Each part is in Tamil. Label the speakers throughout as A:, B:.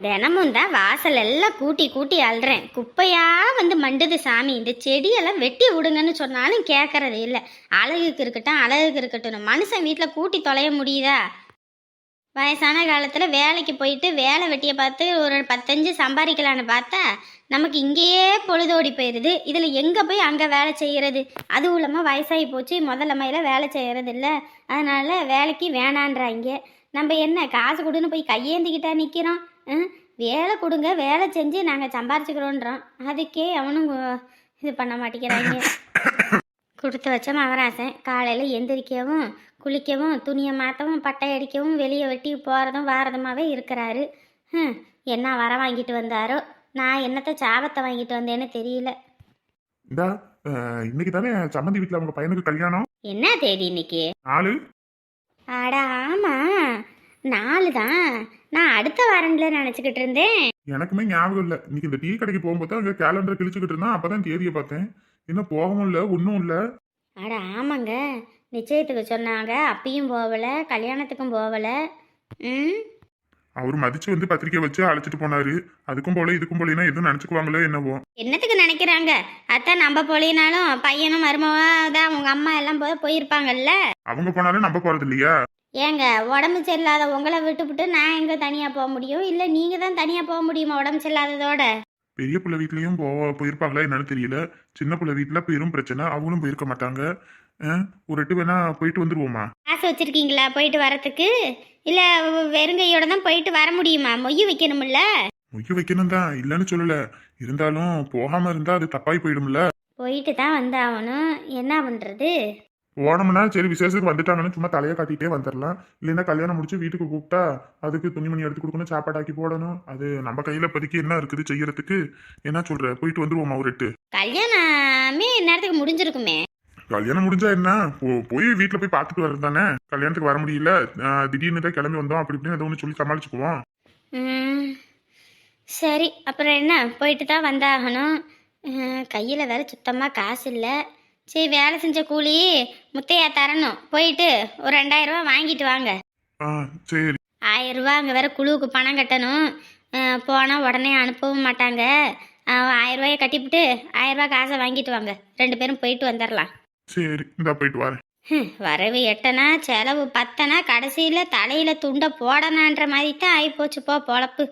A: தினமும் தான் வாசல் எல்லாம் கூட்டி கூட்டி அல்றேன் குப்பையா வந்து மண்டுது சாமி. இந்த செடியெல்லாம் வெட்டி விடுங்கன்னு சொன்னாலும் கேட்கறது இல்லை. அழகுக்கு இருக்கட்டும் அழகுக்கு இருக்கட்டும் மனுஷன் வீட்டில் கூட்டி தொலைய முடியுதா? வயசான காலத்தில் வேலைக்கு போயிட்டு வேலை வெட்டியை பார்த்து ஒரு பத்தஞ்சு சம்பாதிக்கலான்னு பார்த்தா நமக்கு இங்கேயே பொழுதோடி போயிடுது இதில் எங்கே போய் அங்கே வேலை செய்கிறது அதுவும் இல்லாமல் வயசாகி போச்சு. முதல்ல மயில வேலை செய்கிறது இல்லை. அதனால் வேலைக்கு வேணான்றாங்க. நம்ம என்ன காசு கொடுன்னு போய் கையேந்திக்கிட்டா நிற்கிறோம் வேலை கொடுங்க வேலை செஞ்சு நாங்கள் சம்பாரிச்சுக்கிறோன்றோம். அதுக்கே அவனும் இது பண்ண மாட்டேங்கிறாங்க. கொடுத்து வச்ச மகராசன் காலையில் எந்திரிக்கவும் குளிக்கவும் துணியை மாற்றவும் பட்டை அடிக்கவும் வெளியே வெட்டி போகிறதும் வாரதுமாவே இருக்கிறாரு. ஹம், என்ன வர வாங்கிட்டு வந்தாரோ நான் என்னத்தை சாபத்தை வாங்கிட்டு வந்தேன்னு தெரியல.
B: இந்தா இன்னைக்கு தானே சம்மந்தி வீட்டுல அவங்க பையனுக்கு கல்யாணம்?
A: என்ன தேதி இன்னைக்கு?
B: நாலு.
A: அட ஆமா. நாலு தான் நான் அடுத்த வாரம்ல நினச்சிக்கிட்டு இருந்தேன்.
B: எனக்குமே ஞாபகம் இல்ல. இன்னைக்கு இந்த டீ கடைக்கு போகும்போது அங்க கேலண்டர் கிழிச்சுக்கிட்டு இருந்தா அப்பதான் தேதியை பார்த்தேன். என்ன போகவும் இல்ல ஒன்றும் இல்ல.
A: அட ஆமாங்க. நிச்சயத்துக்கு சொன்னாங்க. அப்பயும் போகல கல்யாணத்துக்கும் போகல. ம்?
B: அவர் மதிச்சு வந்து பத்திரிக்கை வச்சு அழைச்சிட்டு போனாரு. அதுக்கும் போல இதுக்கும் போலனா எதுவும் நினைச்சுக்குவாங்களோ என்னவோ.
A: என்னத்துக்கு நினைக்கிறாங்க? அத்தான் நம்ம போலினாலும் பையனும் மருமவா தான் உங்க அம்மா எல்லாம் போய் போயிருப்பாங்கல்ல?
B: அவங்க போனாலும் நம்ப போறது இல்லையா
A: ஏங்க உடம்பு சரியில்லாத உங்களை விட்டுப்புட்டு நான் எங்க தனியா போக முடியும்? இல்ல நீங்க தான் தனியா போக முடியுமா உடம்பு சரியில்லாததோட?
B: பெரிய பிள்ளை வீட்லயும் போ போயிருப்பாங்களா என்னன்னு தெரியல. சின்ன பிள்ளை வீட்டுல பெரும் பிரச்சனை அவங்களும் போயிருக்க மாட்டாங்க. ஒரு எட்டு வேணா போயிட்டு வந்துருவோமா?
A: காசு வச்சிருக்கீங்களா போயிட்டு வரத்துக்கு? இல்ல வெறுங்கையோட தான் போயிட்டு வர முடியுமா? மொய் வைக்கணும்ல?
B: முக்கிய வைக்கணும் தான் இல்லைன்னு சொல்லல. இருந்தாலும் போகாம இருந்தா அது தப்பாய் போயிடும்ல.
A: போயிட்டு தான் வந்தாகணும். என்ன பண்றது?
B: போனோம்னா சரி விசேஷத்துக்கு வந்துட்டாங்கன்னு சும்மா தலையை காட்டிட்டே வந்துடலாம் இல்லைன்னா கல்யாணம் முடிச்சு வீட்டுக்கு கூப்பிட்டா அதுக்கு துணிமணி எடுத்து கொடுக்கணும் சாப்பாடாக்கி போடணும். அது நம்ம கையில இப்போதைக்கு என்ன இருக்குது செய்யறதுக்கு? என்ன சொல்ற? போயிட்டு வந்துருவோமா ஒரு எட்டு?
A: கல்யாணமே நேரத்துக்கு முடிஞ்சிருக்குமே.
B: கல்யாணம் முடிஞ்சா என்ன? போய் வீட்டுல போய் பார்த்துட்டு வர்றது தானே? கல்யாணத்துக்கு வர முடியல. திடீர்னு தான் கிளம்பி வந்தோம். அப்படி இப்படின்னு ஏதோ ஒன்று சொல்லி சமாளிச்சுக்குவோம்.
A: சரி. அப்புறம் என்ன? போயிட்டு தான் வந்தாகணும். கையில் வேற சுத்தமாக காசு இல்லை. சரி வேலை செஞ்ச கூலி முத்தையா தரணும். போயிட்டு ஒரு ரெண்டாயிரம் ரூபா வாங்கிட்டு வாங்க.
B: ஆ சரி.
A: ஆயிரம் ரூபா அங்கே வேற குழுவுக்கு பணம் கட்டணும். போனால் உடனே அனுப்பவும் மாட்டாங்க. ஆயிரம் ரூபாயை கட்டிவிட்டு ஆயிரம் ரூபாய் காசை வாங்கிட்டு வாங்க. ரெண்டு பேரும் போயிட்டு வந்துடலாம்
B: சரி இந்தா போயிட்டு வரேன்.
A: வரவு எட்டனா செலவு பத்தனா கடைசியில் தலையில் துண்டை போடணான்ற மாதிரி தான் ஆகிப்போச்சு போ பொழப்பு.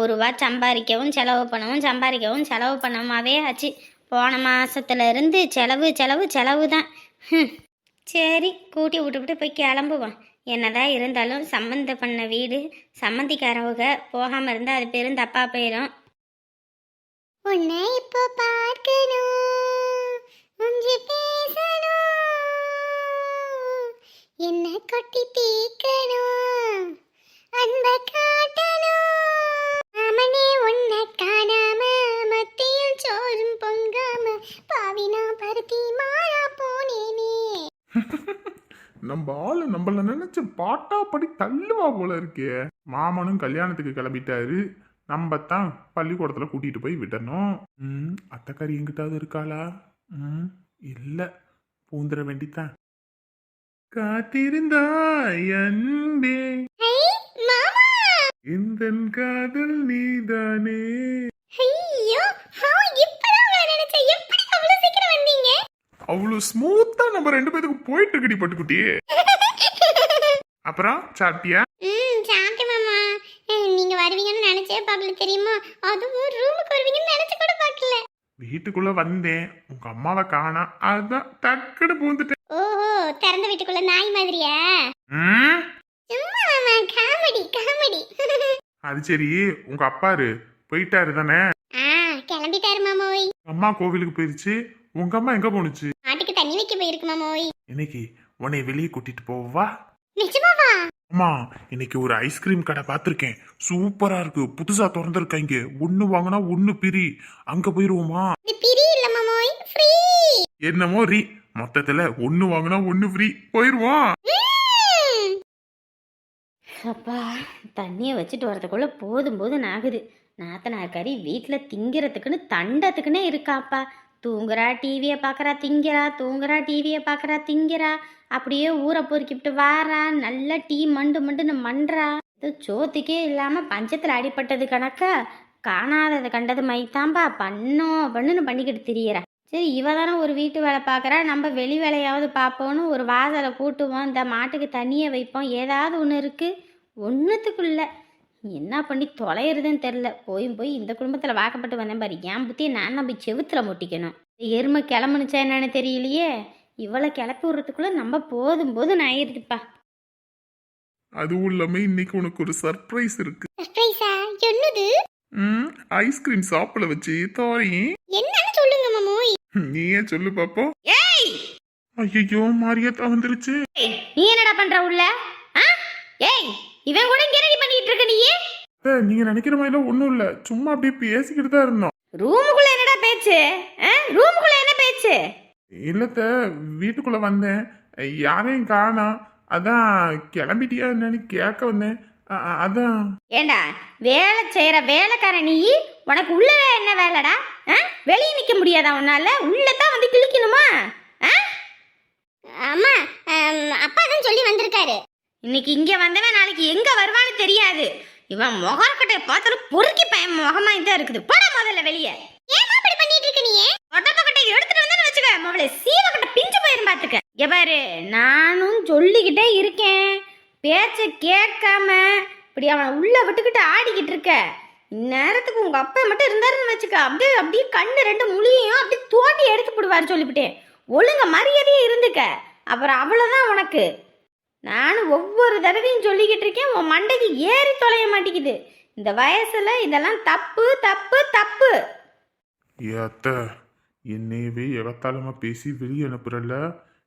A: ஒரு ரூபா சம்பாதிக்கவும் செலவு பண்ணவும் சம்பாதிக்கவும் செலவு பண்ணமாவே ஆச்சு. போன மாசத்துல இருந்து செலவு செலவு செலவு தான் சரி கூட்டி விட்டுவிட்டு போய் கிளம்புவோம். என்னதான் இருந்தாலும் சம்மந்த பண்ண வீடு சம்மந்திக்காரவங்க போகாமல் இருந்தால் அது பெரும் தப்பாக போயிடும் உன்னை இப்போ பார்க்கணும் உஞ்சி பேசணும் என்ன கொட்டி தீக்கணும் அந்த காட்ட
B: நம்ம ஆளு நம்மள நினைச்சு பாட்டா படி தள்ளுவா போல இருக்கே. மாமனும் கல்யாணத்துக்கு கிளம்பிட்டாரு. நம்ம தான் பள்ளிக்கூடத்துல கூட்டிட்டு போய் விடணும். ம் அத்தைக்காரி எங்கிட்டாவது இருக்காளா? ம் இல்ல பூந்துட வேண்டித்தான். காத்திருந்தாய் அன்பே. இந்த காதல் நீதானே?
A: ஐயோ இப்பதான் அவ்வளவு
B: ஸ்மூத்தா நம்ம ரெண்டு பேத்துக்கு போயிட்டு இருக்கடி பட்டுக்குட்டி. அப்புறம் சாப்பிட்டியா?
A: ம் சாப்பிட்டேன் மாமா. நீங்க வருவீங்கன்னு நினைச்சே பார்க்கல தெரியுமா? அதுவும் ரூமுக்கு வருவீங்கன்னு நினைச்சு கூட பார்க்கல.
B: வீட்டுக்குள்ள வந்தேன். உங்க அம்மாவை காணா. அதான் டக்குன்னு பூந்துட்டேன்.
A: ஓஹோ திறந்த வீட்டுக்குள்ள நாய் மாதிரியா? சும்மா மாமா காமெடி காமெடி.
B: அது சரி உங்க அப்பாரு. போயிட்டாரு தானே?
A: ஆ கிளம்பிட்டாரு மாமோய்
B: அம்மா கோவிலுக்கு போயிருச்சு. உங்க அம்மா எங்க போணுச்சு?
A: ஆட்டுக்கு தண்ணி வைக்க போயிருக்கு மாமோய்
B: இன்னைக்கு உன்னை வெளியே கூட்டிட்டு போவா?
A: நிஜமாவா?
B: அம்மா இன்னைக்கு ஒரு ஐஸ்கிரீம் கடை பார்த்துருக்கேன். சூப்பரா இருக்கு. புதுசா திறந்துருக்காங்க. ஒண்ணு வாங்கினா ஒண்ணு பிரி. அங்க போயிருவோமா?
A: இது பிரி இல்ல மாமோய் ஃப்ரீ
B: என்னமோ ரீ. மொத்தத்துல ஒண்ணு வாங்கினா ஒண்ணு ஃப்ரீ போயிருவோம்.
A: அப்பா தண்ணியை வச்சுட்டு வரதுக்குள்ள போதும் போதும் ஆகுது. நாத்தனார் கறி வீட்டில் திங்கிறதுக்குன்னு தண்டத்துக்குன்னே இருக்காப்பா. தூங்குறா டிவியை பார்க்குறா திங்கிறா தூங்குறா டிவியை பார்க்குறா திங்கிறா. அப்படியே ஊரை பொறுக்கிவிட்டு வாரா நல்லா டீ மண்டு மண்டுன்னு மன்றா இது சோத்துக்கே இல்லாமல் பஞ்சத்தில் அடிப்பட்டது கணக்கா? காணாததை கண்டது மைத்தாம்பா பண்ணோம் பண்ணுன்னு பண்ணிக்கிட்டு திரியறா. சரி இவ தானே ஒரு வீட்டு வேலை பார்க்குறா நம்ம வெளி வேலையாவது பார்ப்போன்னு ஒரு வாசலை கூட்டுவோம். இந்த மாட்டுக்கு தண்ணியை வைப்போம். ஏதாவது ஒன்று இருக்குது ஒன்றுத்துக்குள்ள என்ன பண்ணி தொலைகிறதுன்னு தெரில போய் போய் இந்த குடும்பத்தில் வாக்கப்பட்டு வந்தேன் பாரு. என் புத்தியை நான் நம்ம செவுத்துல முட்டிக்கணும். இந்த எருமை கிளம்புனுச்சா என்னன்னு தெரியலையே. இவளை கிளப்பி விடுறதுக்குள்ளே நம்ம போதும் போதும் ஆயிடுதுப்பா
B: அதுவும் இல்லாம இன்னைக்கு உனக்கு ஒரு சர்ப்ரைஸ் இருக்கு.
A: சர்ப்ரைஸா என்னது?
B: ம் ஐஸ்கிரீம் சாப்பிட வச்சு தோரி
A: என்னன்னு சொல்லுங்க மாமு.
B: நீயே சொல்லு பாப்போம்.
A: ஏய்!
B: ஐயோ மாரியாத்தா வந்துருச்சு
A: ஏய், நீ என்னடா பண்ற உள்ள? ஆ? ஏய் இவன் கூட இங்க என்னடி பண்ணிட்டு இருக்க நீ
B: அத்தை, நீங்க நினைக்கிற மாதிரிலாம் ஒண்ணும் இல்ல. சும்மா அப்படியே பேசிக்கிட்டு தான் இருந்தோம்.
A: ரூமுக்குள்ள என்னடா பேச்சு? ஆ? ரூமுக்குள்ள என்ன பேச்சு?
B: இல்லத்த வீட்டுக்குள்ள வந்தேன். யாரையும் காணோம். அதான் கிளம்பிட்டியா என்னன்னு கேட்க வந்தேன். அதான்.
A: ஏண்டா வேலை செய்யற வேலைக்காரன் நீ? உனக்கு உள்ள என்ன வேலைடா? ஆ? வெளியே நிக்க முடியாதா உன்னால? உள்ள தான் வந்து கிழிக்கணுமா? அம்மா அப்பா தான் சொல்லி வந்திருக்காரு. இன்னைக்கு இங்க வந்தவன் நாளைக்கு எங்க வருவான்னு தெரியாது. இவன் முகக்கட்டையை பார்த்தாலும் பொறுக்கி பையன் முகமா தான் இருக்குது. போட முதல்ல வெளியே. ஏமா இப்படி பண்ணிட்டு இருக்க நீ? ஒட்டப்பக்கட்டை எடுத்துட்டு வந்தேன்னு வச்சுக்க. முதல்ல சீவக்கட்டை பிஞ்சு போயிரும் பாத்துக்க. இங்க பாரு நானும் சொல்லிக்கிட்டே இருக்கேன். பேச்ச கேட்காம இப்படி அவனை உள்ள விட்டுக்கிட்டு ஆடிக்கிட்டு இருக்க. இந்நேரத்துக்கு உங்க அப்பா மட்டும் இருந்தாருன்னு வச்சுக்க. அப்படியே அப்படியே கண்ணு ரெண்டு முழியையும் அப்படியே தோண்டி எடுத்து போடுவார் சொல்லிவிட்டேன். ஒழுங்க மரியாதையே இருந்துக்க. அப்புறம் அவ்வளோதான் உனக்கு. நானும் ஒவ்வொரு தடவையும் சொல்லிக்கிட்டு இருக்கேன் உன் மண்டைக்கு ஏறி தொலைய மாட்டேங்குது. இந்த வயசுல இதெல்லாம் தப்பு தப்பு தப்பு.
B: ஏ அத்தை என்னையவே எகத்தாளமா பேசி வெளியே அனுப்புறல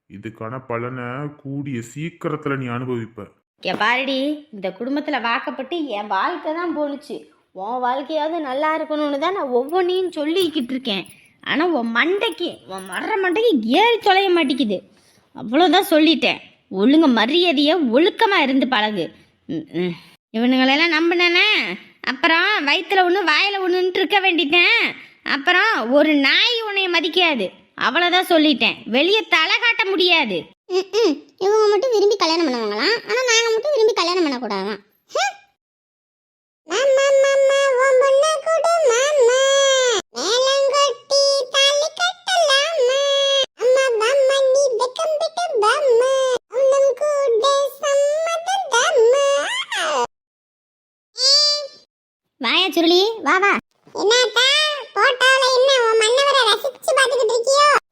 B: இதுக்கான பலனை கூடிய சீக்கிரத்துல நீ அனுபவிப்ப.
A: ஏ பாருடி இந்த குடும்பத்தில் வாக்கப்பட்டு என் வாழ்க்கை தான் போணுச்சு. உன் வாழ்க்கையாவது நல்லா இருக்கணும்னு தான் நான் ஒவ்வொன்றையும் சொல்லிக்கிட்டு இருக்கேன். ஆனால் உன் மண்டைக்கு உன் மர்ற மண்டைக்கு ஏறி தொலைய மாட்டேங்குது. அவ்வளோதான் சொல்லிட்டேன். ஒழுங்க மரியாதையை ஒழுக்கமாக இருந்து பழகு. இவனுங்களெல்லாம் நம்பினேனே. அப்புறம் வயிற்றுல ஒன்று வாயில் ஒன்றுன்ட்டு இருக்க வேண்டிட்டேன் அப்புறம் ஒரு நாய் உன்னை மதிக்காது. அவ்வளோதான் சொல்லிட்டேன். வெளியே தலை காட்ட முடியாது.
C: இவங்க மட்டும் விரும்பி கல்யாணம் பண்ணுவாங்களாம். ஆனால் நாங்கள் மட்டும் விரும்பி கல்யாணம் பண்ணக்கூடாதான்.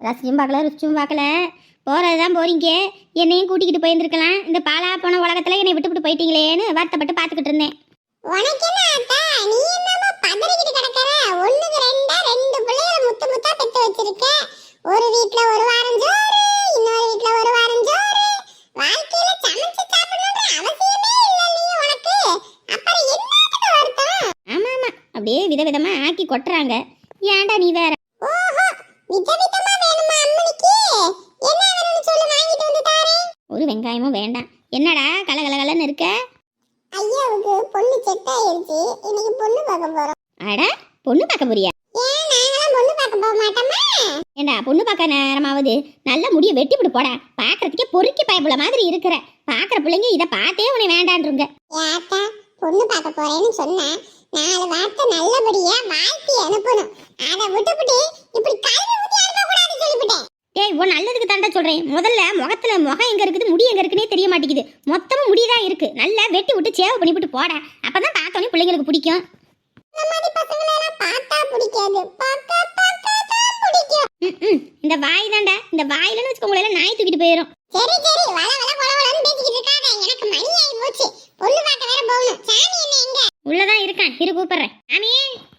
A: ரசிச்சும் பார்க்கல ருசிச்சும் பார்க்கல. போகிறது தான் போறீங்க. என்னையும் கூட்டிக்கிட்டு போயிருந்துருக்கலாம். இந்த பாலா போன உலகத்தில் என்னை விட்டுவிட்டு போயிட்டீங்களேன்னு வருத்தப்பட்டு பார்த்துக்கிட்டு இருந்தேன்.
C: உனக்கு நீ என்னமோ பதறிக்கிட்டு கிடக்கற? ஒண்ணுக்கு ரெண்டா ரெண்டு பிள்ளைகளை முத்து முத்தா பெத்து வச்சிருக்க. ஒரு வீட்ல ஒரு வாரம் சோறு இன்னொரு வீட்ல ஒரு வாரம் சோறு. வாழ்க்கையில சமைச்சு சாப்பிடணுன்ற அவசியமே இல்ல நீ உனக்கு. அப்புறம் என்னத்துக்கு வருத்தம்?
A: ஆமாம் ஆமாம் அப்படியே விதவிதமா ஆக்கி கொட்டுறாங்க. ஏன்டா நீ வேற?
C: விதவிதமா வேணுமா அம்மனிக்கு? என்ன வேணும்னு சொல்லு வாங்கிட்டு வந்து தாரேன்.
A: ஒரு வெங்காயமும் வேண்டாம். என்னடா கலகலகலன்னு இருக்க?
C: ஐயாவுக்கு பொண்ணு செட் ஆயிருச்சு. இன்னைக்கு பொண்ணு பார்க்க போறோம்.
A: அட பொண்ணு பார்க்க போறியா?
C: ஏன் நாங்களாம் பொண்ணு பார்க்க போக மாட்டோமா?
A: ஏண்டா பொண்ணு பார்க்க நேரமாவது? நல்ல முடிய வெட்டி விட்டு போடா. பார்க்கறதுக்கே பொறுக்கி பயப்புல மாதிரி இருக்கிற. பார்க்குற பிள்ளைங்க இதை பார்த்தே உன்னை வேண்டான்றுங்க.
C: ஏத்தா பொண்ணு பார்க்க போறேன்னு சொன்னேன். நாலு வார்த்தை நல்லபடியா வாழ்த்தி அனுப்பணும். அதை விட்டுவிட்டு இப்படி கல்வி ஊத்தி சொல்லிவிட்டேன்.
A: ஏய் உன் நல்லதுக்கு தாண்டா சொல்கிறேன் முதல்ல முகத்துல முகம் எங்கே இருக்குது முடி எங்கே இருக்குன்னே தெரிய மாட்டேங்குது. மொத்தமும் முடி தான் இருக்கு. நல்லா வெட்டி விட்டு சேவை பண்ணி விட்டு போட. அப்போ தான் பார்த்தோன்னே பிள்ளைங்களுக்கு பிடிக்கும்.
C: இந்த மாதிரி பசங்களை எல்லாம் பார்த்தா பிடிக்காது. பார்க்க பார்க்க தான் பிடிக்கும்.
A: இந்த வாய் தாண்டா. இந்த வாயிலன்னு வச்சுக்கோங்களேன் நாய் தூக்கிட்டு போயிடும்
C: சரி சரி. வள வள கொல வளன்னு பேசிக்கிட்டு இருக்காத எனக்கு மணி ஆகி போச்சு பொண்ணு பார்க்க வேற போகணும் சாமி என்ன எங்க
A: உள்ளதான் இருக்கான் இரு கூப்பிடுறேன். சாமி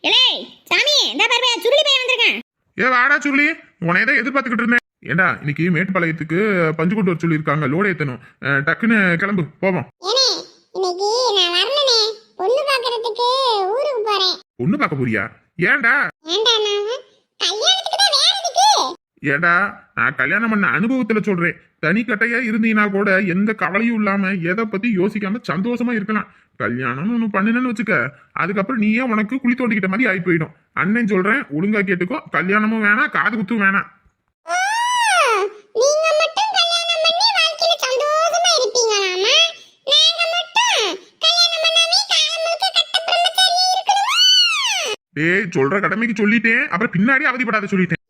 A: இலே சாமி இந்த பாரு சுருளி பையன் வந்திருக்கான்.
B: ஏ வாடா சொல்லி உனைய தான் எதிர்பார்த்துக்கிட்டு இருந்தேன். ஏண்டா இன்னைக்கு மேட்டுப்பாளையத்துக்கு பஞ்சு கொண்டு வர சொல்லியிருக்காங்க. லோடு ஏத்தணும். டக்குன்னு கிளம்பு. போவோம்.
C: ஏனே இன்னைக்கு நான் வரலனே பொண்ணு பார்க்கறதுக்கு ஊருக்கு போறேன்.
B: பொண்ணு பார்க்க போறியா? ஏன்டா?
C: ஏன்டா நான் கல்யாணத்துக்கு
B: ஏடா நான் கல்யாணம் பண்ண அனுபவத்துல சொல்றேன். தனி இருந்தீங்கன்னா கூட எந்த கவலையும் இல்லாம எதை பத்தி யோசிக்காம சந்தோஷமா இருக்கலாம். கல்யாணம்னு ஒன்று பண்ணினேன்னு வச்சுக்க அதுக்கப்புறம் நீயே உனக்கு குழி தோண்டிக்கிட்ட மாதிரி ஆகி போயிடும். அண்ணன் சொல்றேன் ஒழுங்கா கேட்டுக்கோ. கல்யாணமும் வேணாம் காது குத்தும் வேணாம். ஏய் சொல்ற கடமைக்கு சொல்லிட்டேன். அப்புறம் பின்னாடி அவதிப்படாத சொல்லிட்டேன்.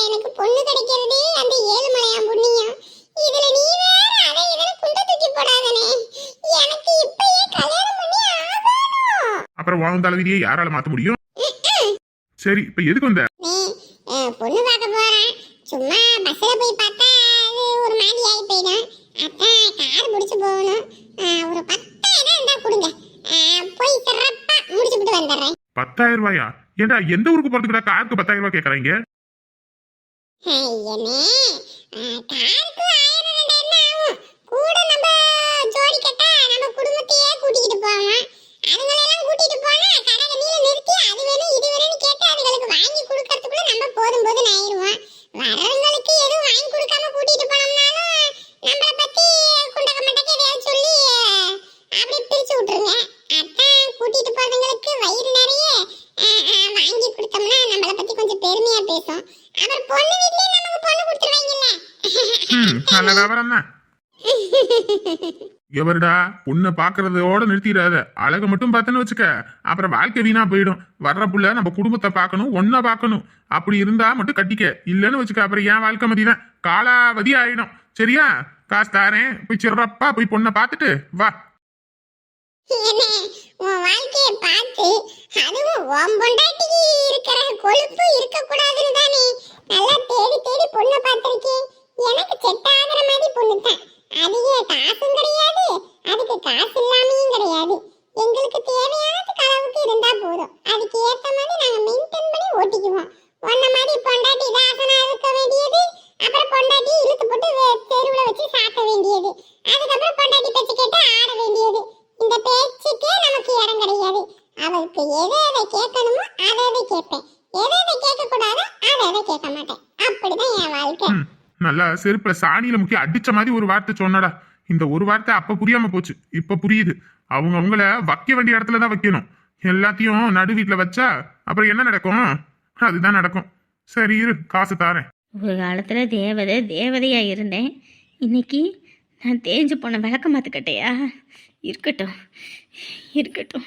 C: பையனுக்கு பொண்ணு கிடைக்கிறதே அந்த ஏழுமலையான் புண்ணியம் இதுல நீ வேற அதை இதுல குண்ட தூக்கி போடாதனே? எனக்கு இப்பயே கல்யாணம் பண்ணி ஆகணும்.
B: அப்புறம் உன் தலைவிதியை யாரால மாத்த முடியும்? சரி இப்ப எதுக்கு வந்த?
C: பொண்ணு பார்க்க போறேன். சும்மா பஸ்ல போய் பார்த்தா அது ஒரு மாதிரி ஆகி போயிடும். அதான் கார் பிடிச்சு போகணும். ஒரு பத்தாயிரம் இருந்தா கொடுங்க. போய் சிறப்பா முடிச்சுட்டு வந்துடுறேன்.
B: பத்தாயிரம் ரூபாயா? ஏண்டா எந்த ஊருக்கு போறதுக்குடா காருக்கு பத்தாயிரம் ரூபாய் கேக்குறாங்க?
C: ஐயனே காருக்கு ஆயிரம் ரெண்டாயிரம் ஆகும்? கூட நம்ம ஜோடி கட்டா நம்ம குடும்பத்தையே கூட்டிக்கிட்டு போவோம். அதுங்களெல்லாம் கூட்டிட்டு போனா கடகனியில நிறுத்தி அது வேணும் இது வேணும்னு கேட்டு அதுங்களுக்கு வாங்கி கொடுக்கறதுக்குள்ள நம்ம போதும் போதும் ஆயிடுவோம். வரவங்களுக்கு எதுவும் வாங்கி கொடுக்காம கூட்டிட்டு போனோம்னாலும் நம்மளை பத்தி குண்டக்க மண்டக்க எதையாவது சொல்லி அஹ், அப்படியே பிரிச்சு விட்டுருங்க. அதான் கூட்டிட்டு போறவங்களுக்கு வயிறு நிறைய அஹ், அஹ், வாங்கி கொடுத்தோம்னா நம்மளை பத்தி கொஞ்சம் பெருமையா பேசும். அப்புறம் பொண்ணு வீட்லயே நமக்கு பொண்ணு கொடுத்துருவாங்கல்ல?
B: ம் நல்ல விவரம் தான். எவருடா? பொண்ணை பாக்குறதோட நிறுத்திடாத. அழக மட்டும் பார்த்தேன்னு வச்சுக்க அப்புறம் வாழ்க்கை வீணா போயிடும். வர்ற புள்ள நம்ம குடும்பத்தை பார்க்கணும் ஒன்னா பார்க்கணும். அப்படி இருந்தா மட்டும் கட்டிக்க. இல்லைன்னு வச்சுக்க அப்புறம் என் வாழ்க்கை மதிதான். காலாவதி ஆயிடும். சரியா? காசு தாரேன். போய் சிறப்பா போய் பொண்ணை பார்த்துட்டு வா.
C: உன் வாழ்க்கையை பார்த்து அதுவும் உன் பொண்டாட்டிக்கு இருக்கிற கொழுப்பு இருக்கக்கூடாதுன்னு தானே. நல்லா தேடி தேடி பொண்ணு பார்த்துருக்கேன். எனக்கு செட் ஆகுற மாதிரி பொண்ணு தான். அதிக காசும் கிடையாது. அதுக்கு காசு இல்லாமையும் கிடையாது. எங்களுக்கு தேவையானதுக்கு அளவுக்கு இருந்தா போதும். அதுக்கு ஏற்ற மாதிரி நாங்க மெயின்டைன் பண்ணி ஓட்டிக்குவோம். உன்ன மாதிரி பொண்டாட்டி தாசனா இருக்க வேண்டியது அப்புறம் பொண்டாட்டி இழுத்து போட்டு தெருவில் வச்சு சாத்த வேண்டியது. அதுக்கப்புறம் பொண்டாட்டி பேச்சு கேட்டு ஆட வேண்டியது. இந்த பேச்சுக்கே நமக்கு இடம் கிடையாது. அவளுக்கு எதை எதை கேட்கணுமோ அதை அதை கேட்பேன். எதை எதை கேட்க கூடாதோ அதை அதை கேட்க மாட்டேன். அப்படிதான் என் வாழ்க்கை.
B: நல்லா செருப்புல சாணியில முக்கி அடிச்ச மாதிரி ஒரு வார்த்தை சொன்னடா. இந்த ஒரு வார்த்தை அப்ப புரியாம போச்சு. இப்ப புரியுது. அவங்க அவங்கள வைக்க வேண்டிய இடத்துல தான் வைக்கணும். எல்லாத்தையும் நடு வீட்டுல வச்சா அப்புறம் என்ன நடக்கும்? அதுதான் நடக்கும். சரி இரு காசு தாரேன்.
A: ஒரு காலத்தில் தேவதை தேவதையாக இருந்தேன். இன்னைக்கு நான் தேஞ்சு போன விளக்க மாத்துக்கட்டையா? இருக்கட்டும் இருக்கட்டும்.